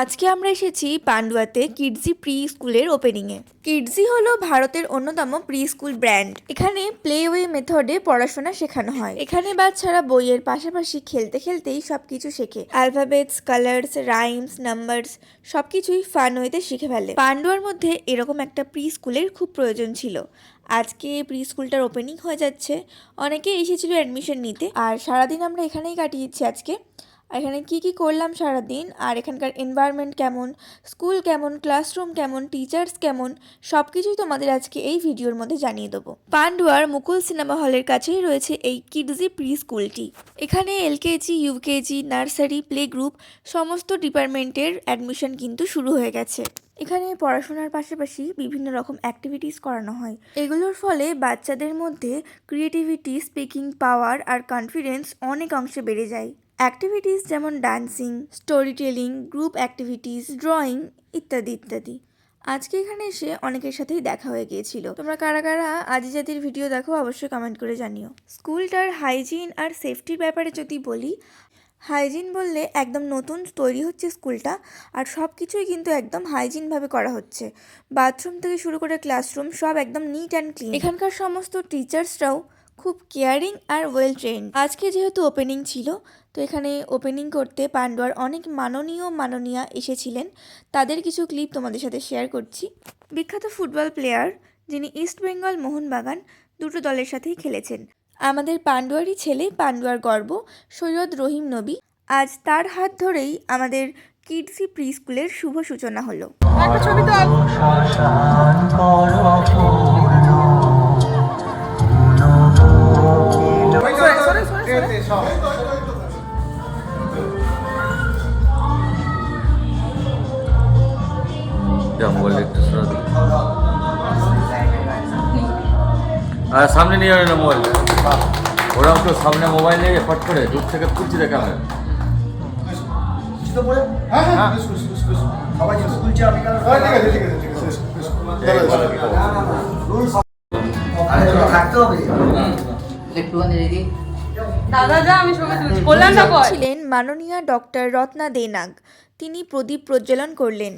আজকে আমরা এসেছি পান্ডুয়াতে কিডজি প্রি স্কুলের ওপেনিংয়ে কিডজি হলো ভারতের অন্যতম প্রি স্কুল ব্র্যান্ড এখানে প্লে ওয়ে মেথডে পড়াশোনা শেখানো হয়। এখানে বাচ্চারা বইয়ের পাশাপাশি খেলতে খেলতেই সবকিছু শেখে। অ্যালফাবেটস কালার্স রাইমস নাম্বারস সবকিছুই ফান ওয়েতে শিখে ফেলে। পান্ডুয়ার মধ্যে এরকম একটা প্রি স্কুলের খুব প্রয়োজন ছিল। আজকে প্রি স্কুলটার ওপেনিং হয়ে যাচ্ছে। অনেকে এসেছিল অ্যাডমিশন নিতে। আর সারাদিন আমরা এখানেই কাটিয়েছি আজকে। আর এখানে কি কি করলাম সারাদিন? আর এখানকার এনভায়রনমেন্ট কেমন? স্কুল কেমন? ক্লাসরুম কেমন? টিচার্স কেমন? সব কিছুই তোমাদের আজকে এই ভিডিওর মধ্যে জানিয়ে দেবো। পান্ডুয়ার মুকুল সিনেমা হলের কাছেই রয়েছে এই কিডজি প্রি স্কুলটি এখানে LKG UKG nursery play group সমস্ত ডিপার্টমেন্টের অ্যাডমিশন কিন্তু শুরু হয়ে গেছে। এখানে পড়াশোনার পাশাপাশি বিভিন্ন রকম অ্যাক্টিভিটিস করানো হয়। এগুলোর ফলে বাচ্চাদের মধ্যে ক্রিয়েটিভিটি স্পিকিং পাওয়ার আর কনফিডেন্স অনেক অংশে বেড়ে যায়। অ্যাক্টিভিটিস যেমন dancing story telling group activities drawing ইত্যাদি ইত্যাদি। আজকে এখানে এসে অনেকের সাথেই দেখা হয়ে গিয়েছিল। তোমরা কারা কারা আজি জাতির ভিডিও দেখো অবশ্যই কমেন্ট করে জানিও। স্কুলটার হাইজিন আর সেফটির ব্যাপারে যদি বলি হাইজিন বললে একদম নতুন তৈরি হচ্ছে স্কুলটা আর সব কিছুই কিন্তু একদম হাইজিনভাবে করা হচ্ছে। বাথরুম থেকে শুরু করে ক্লাসরুম সব একদম নিট অ্যান্ড ক্লিন এখানকার সমস্ত টিচার্সরাও খুব কেয়ারিং আর ওয়েল ট্রেন্ড আজকে যেহেতু ওপেনিং ছিল তো এখানে ওপেনিং করতে পান্ডুয়ার অনেক মাননীয় মাননীয়া এসেছিলেন। তাদের কিছু ক্লিপ তোমাদের সাথে শেয়ার করছি। বিখ্যাত ফুটবল প্লেয়ার যিনি ইস্ট বেঙ্গল মোহনবাগান দুটো দলের সাথেই খেলেছেন। আমাদের পান্ডুয়ারই ছেলে পান্ডুয়ার গর্ব সৈয়দ রহিম নবী। আজ তার হাত ধরেই আমাদের কিডসি প্রি স্কুলের শুভ সূচনা হলো। শ্মশান করপূর্ণ মোবাইল একটু শোনা আর সামনে নিয়ে না মোবাইল। ওরা তো সামনে মোবাইল নিয়ে ফট করে দূর থেকে তুলছি দেখা হবে হ্যাঁ হ্যাঁ। হ্যাঁ, থাকতে হবে। একটুখানি রেডি। দাদা যা আমি ছবি তুলছি। কল্যাণটা কর ছিলেন মাননীয় ডক্টর রত্না দেনাগ। তিনি প্রদীপ প্রজ্বলন করলেন।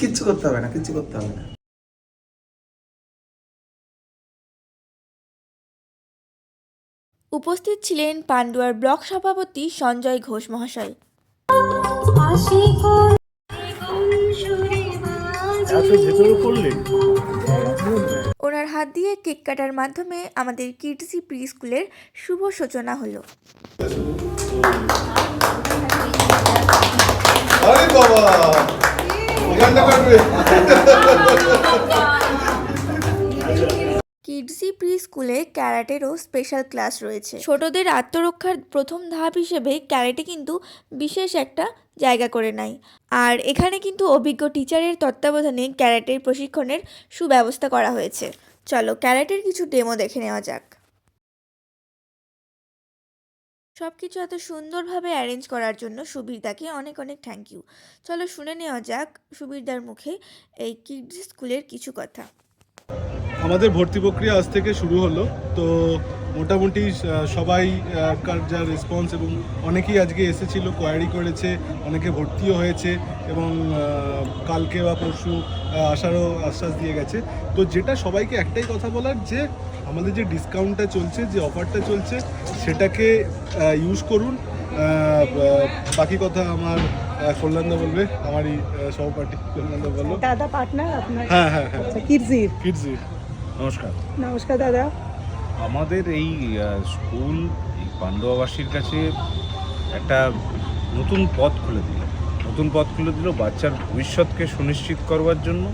কিচ্ছু করতে হবে না কিচ্ছু করতে হবে না। উপস্থিত ছিলেন পান্ডুয়ার ব্লক সভাপতি সঞ্জয় ঘোষ মহাশয়। ওনার হাত দিয়ে কেক কাটার মাধ্যমে আমাদের কিডসি প্রি স্কুলের শুভ সূচনা হলো। কিডসি প্রি স্কুলে ক্যারাটেরও স্পেশাল ক্লাস রয়েছে। ছোটদের আত্মরক্ষার প্রথম ধাপ হিসেবে ক্যারাটে কিন্তু বিশেষ একটা জায়গা করে নেয়। আর এখানে কিন্তু অভিজ্ঞ টিচারের তত্ত্বাবধানে ক্যারাটের প্রশিক্ষণের সুব্যবস্থা করা হয়েছে। চলো ক্যারেটের কিছু ডেমো দেখে নেওয়া যাক। সব কিছু এত সুন্দরভাবে অ্যারেঞ্জ করার জন্য সুবিধাকে অনেক অনেক থ্যাংক ইউ চলো শুনে নেওয়া যাক সুবিধার মুখে এই কিডস স্কুলের কিছু কথা। আমাদের ভর্তি প্রক্রিয়া আজ থেকে শুরু হলো। তো মোটামুটি সবাই কার যা রেসপন্স এবং অনেকেই আজকে এসেছিল কোয়ারি করেছে অনেকে ভর্তিও হয়েছে এবং কালকে বা পরশু আসারও আশ্বাস দিয়ে গেছে। তো যেটা সবাইকে একটাই কথা বলার যে আমাদের যে ডিসকাউন্টটা চলছে যে অফারটা চলছে সেটাকে ইউজ করুন। বাকি কথা আমার কল্যাণদা বলবে আমারই সহপাঠী কল্যাণদা বলল দাদা পার্টনার আপনার? হ্যাঁ হ্যাঁ হ্যাঁ। আচ্ছা কিরজির নমস্কার। নমস্কার দাদা। আমাদের এই স্কুল এই পাণ্ডবাবাসীর কাছে একটা নতুন পথ খুলে দিল। নতুন পথ খুলে দিল বাচ্চার ভবিষ্যৎকে সুনিশ্চিত করবার জন্য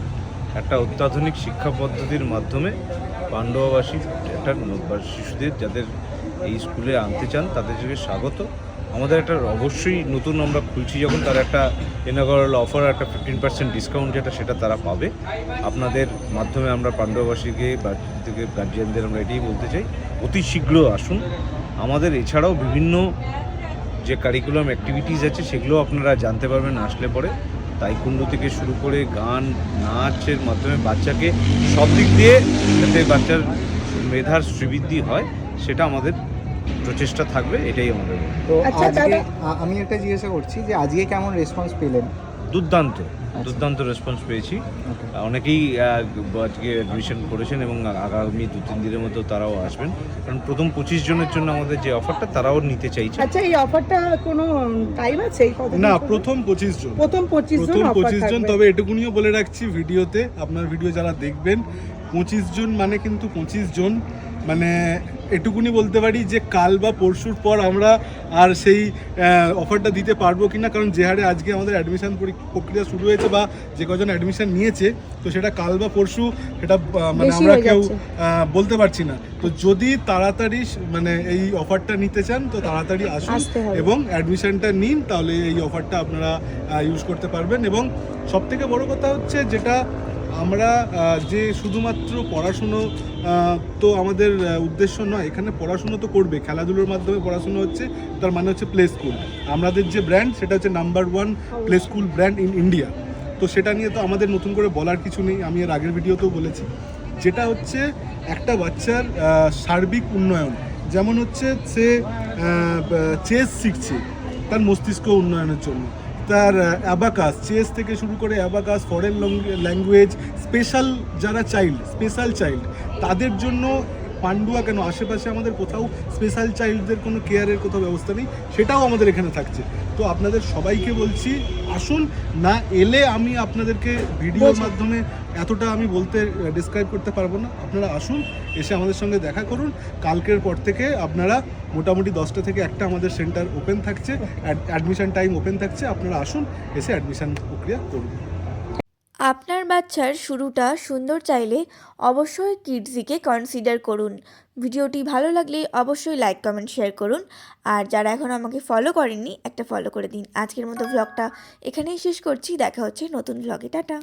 একটা অত্যাধুনিক শিক্ষা পদ্ধতির মাধ্যমে পাণ্ডবাবাসী একটা শিশুদের যাদের এই স্কুলে আনতে চান তাদেরকে স্বাগত। আমাদের একটা অবশ্যই নতুন আমরা খুলছি যখন তার একটা ইনাগরাল অফার একটা ফিফটিন পার্সেন্ট ডিসকাউন্ট যেটা সেটা তারা পাবে। আপনাদের মাধ্যমে আমরা পাণ্ডববাসীকে বা থেকে গার্জিয়ানদের আমরা এটাই বলতে চাই, অতি শীঘ্র আসুন। আমাদের এছাড়াও বিভিন্ন যে কারিকুলাম অ্যাক্টিভিটিস আছে সেগুলো আপনারা জানতে পারবেন, আসলে পরে তাইকুন্ডু থেকে শুরু করে গান নাচের মাধ্যমে বাচ্চাকে সব দিক দিয়ে যাতে বাচ্চার মেধার শ্রীবৃদ্ধি হয়, সেটা আমাদের প্রচেষ্টা থাকবে এটাই আমাদের। তো আচ্ছা, আজকে আমি একটা জিজ্ঞাসা করছি যে আজকে কেমন রেসপন্স পেলেন? দুর্দান্ত দুর্দান্ত রেসপন্স পেয়েছি। অনেকেই আজকে অ্যাডমিশন করেছেন এবং আগামী দু তিন দিনের মধ্যে তারাও আসবেন। কারণ প্রথম পঁচিশ জনের জন্য আমাদের যে অফারটা তারাও নিতে চাইছে। আচ্ছা এই অফারটা কোনো টাইম আছে না প্রথম পঁচিশ জন। প্রথম পঁচিশ জন প্রথম পঁচিশ জন তবে এটুকুনিও বলে রাখছি ভিডিওতে আপনার ভিডিও যারা দেখবেন পঁচিশ জন মানে কিন্তু পঁচিশ জন মানে এটুকুনি বলতে পারি যে কাল বা পরশুর পর আমরা আর সেই অফারটা দিতে পারব কি না কারণ যে হারে আজকে আমাদের অ্যাডমিশন প্রক্রিয়া শুরু হয়েছে বা যে কজন অ্যাডমিশন নিয়েছে তো সেটা কাল বা পরশু সেটা মানে আমরা কেউ বলতে পারছি না। তো যদি তাড়াতাড়ি মানে এই অফারটা নিতে চান তো তাড়াতাড়ি আসুন এবং অ্যাডমিশানটা নিন তাহলে এই অফারটা আপনারা ইউজ করতে পারবেন এবং সব থেকে বড় কথা হচ্ছে যেটা আমরা যে শুধুমাত্র পড়াশুনো তো আমাদের উদ্দেশ্য নয়, এখানে পড়াশুনো তো করবে। খেলাধুলোর মাধ্যমে পড়াশুনো হচ্ছে, তার মানে হচ্ছে প্লে স্কুল আমাদের যে ব্র্যান্ড সেটা হচ্ছে number one play school brand in India তো সেটা নিয়ে তো আমাদের নতুন করে বলার কিছু নেই, আমি এর আগের ভিডিওতেও বলেছি। যেটা হচ্ছে, একটা বাচ্চার সার্বিক উন্নয়ন। যেমন হচ্ছে, সে চেস শিখছে, তার মস্তিষ্ক উন্নয়নের জন্য। তার অ্যাবাকাস চেস থেকে শুরু করে অ্যাবাকাস ফরেন ল্যাঙ্গুয়েজ স্পেশাল যারা চাইল্ড স্পেশাল চাইল্ড তাদের জন্য পান্ডুয়া কেন? আশেপাশে আমাদের কোথাও স্পেশাল চাইল্ডদের কোনো কেয়ারের কোথাও ব্যবস্থা নেই সেটাও আমাদের এখানে থাকছে। তো আপনাদের সবাইকে বলছি আসুন না এলে আমি আপনাদেরকে ভিডিওর মাধ্যমে এতটা আমি বলতে ডিসক্রাইব করতে পারব না। আপনারা আসুন এসে আমাদের সঙ্গে দেখা করুন। কালকের পর থেকে আপনারা মোটামুটি দশটা থেকে একটা আমাদের সেন্টার ওপেন থাকছে। অ্যাডমিশন টাইম ওপেন থাকছে। আপনারা আসুন এসে অ্যাডমিশন প্রক্রিয়া করুন। আপনার বাচ্চার শুরুটা সুন্দর চাইলে অবশ্যই কিডজিকে কনসিডার করুন। ভিডিওটি ভালো লাগলে অবশ্যই লাইক কমেন্ট শেয়ার করুন। আর যারা এখন আমাকে ফলো করেননি, একটা ফলো করে দিন। আজকের মতো ভ্লগটা এখানেই শেষ করছি। দেখা হচ্ছে নতুন ব্লগে টাটা।